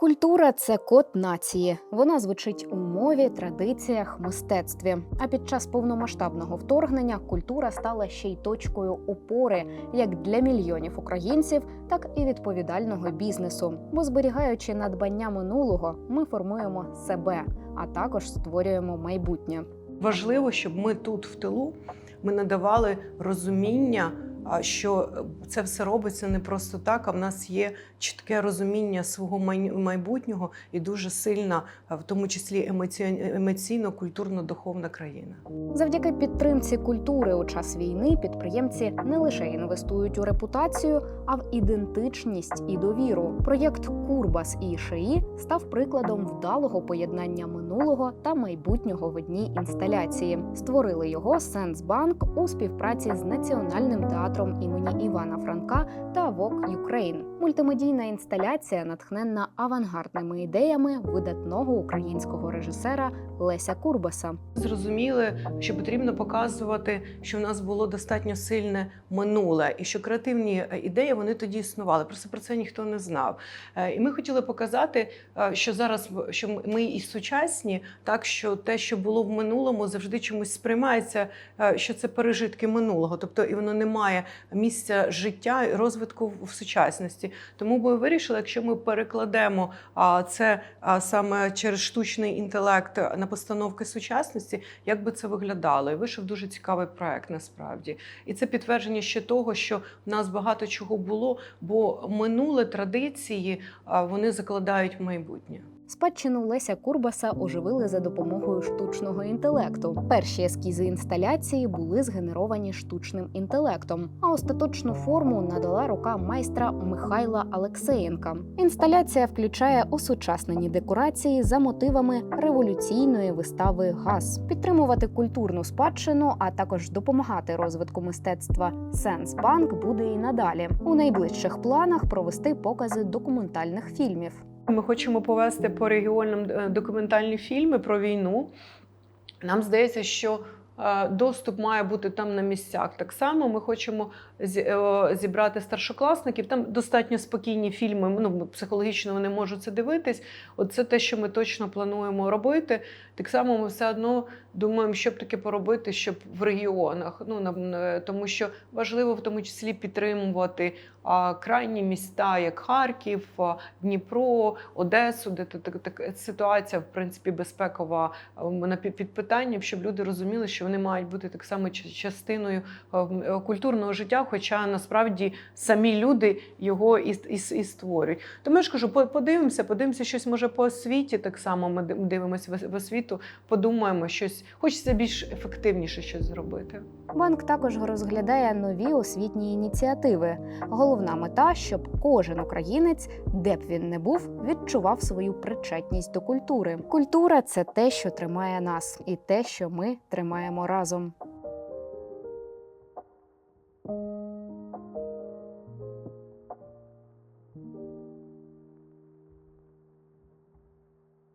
Культура це код нації. Вона звучить у мові, традиціях, мистецтві. А під час повномасштабного вторгнення культура стала ще й точкою опори як для мільйонів українців, так і відповідального бізнесу. Бо зберігаючи надбання минулого, ми формуємо себе, а також створюємо майбутнє. Важливо, щоб ми тут в тилу ми надавали розуміння, що це все робиться не просто так, а в нас є чітке розуміння свого майбутнього і дуже сильна, в тому числі емоці- емоційно-культурно-духовна країна. Завдяки підтримці культури у час війни підприємці не лише інвестують у репутацію, а в ідентичність і довіру. Проєкт Курбас і ШИІ став прикладом вдалого поєднання минулого та майбутнього в одній інсталяції. Створили його Сенсбанк у співпраці з Національним театром імені Івана Франка та Вок Ukraine. Мультимедійна інсталяція натхненна авангардними ідеями видатного українського режисера Леся Курбаса. Зрозуміли, що потрібно показувати, що в нас було достатньо сильне минуле, і що креативні е, ідеї вони тоді існували. Просто про це ніхто не знав. Е, І ми хотіли показати, е, що зараз що ми і сучасні, так що те, що було в минулому, завжди чомусь сприймається, що це пережитки минулого, тобто і воно не має місця життя і розвитку в сучасності. Тому ми вирішили, якщо ми перекладемо це саме через штучний інтелект на постановки сучасності, як би це виглядало? І вийшов дуже цікавий проект насправді. І це підтвердження ще того, що в нас багато чого було, бо минуле традиції вони закладають майбутнє. Спадщину Леся Курбаса оживили за допомогою штучного інтелекту. Перші ескізи інсталяції були згенеровані штучним інтелектом, а остаточну форму надала рука майстра Михайла Алексеєнка. Інсталяція включає осучаснені декорації за мотивами революційної вистави Газ, підтримувати культурну спадщину, а також допомагати розвитку мистецтва Сенсбанк буде і надалі. У найближчих планах провести покази документальних фільмів. Ми хочемо повести по регіонам е, документальні фільми про війну. Нам здається, що доступ має бути там на місцях. Так само ми хочемо е, зібрати старшокласників. Там достатньо спокійні фільми. Ну психологічно вони можуть це дивитись. От це те, що ми точно плануємо робити. Так само ми все одно думаємо, що б таке поробити, щоб в регіонах. Ну нам, е, тому що важливо в тому числі підтримувати крайні міста, як Харків, Дніпро, Одесу, де та- та- така ситуація, в принципі, безпекова а, вона під під питанням, щоб люди розуміли, що вони мають бути так само частиною м, е, культурного життя, хоча насправді самі люди його і, і, і створюють. Тому я ж кажу, подивимося, подивимося щось може по освіті. Так само ми дивимося в освіту, подумаємо щось. Хочеться більш ефективніше щось зробити. Банк також розглядає нові освітні ініціативи. Головна мета, щоб кожен українець, де б він не був, відчував свою причетність до культури. Культура це те, що тримає нас, і те, що ми тримаємо разом.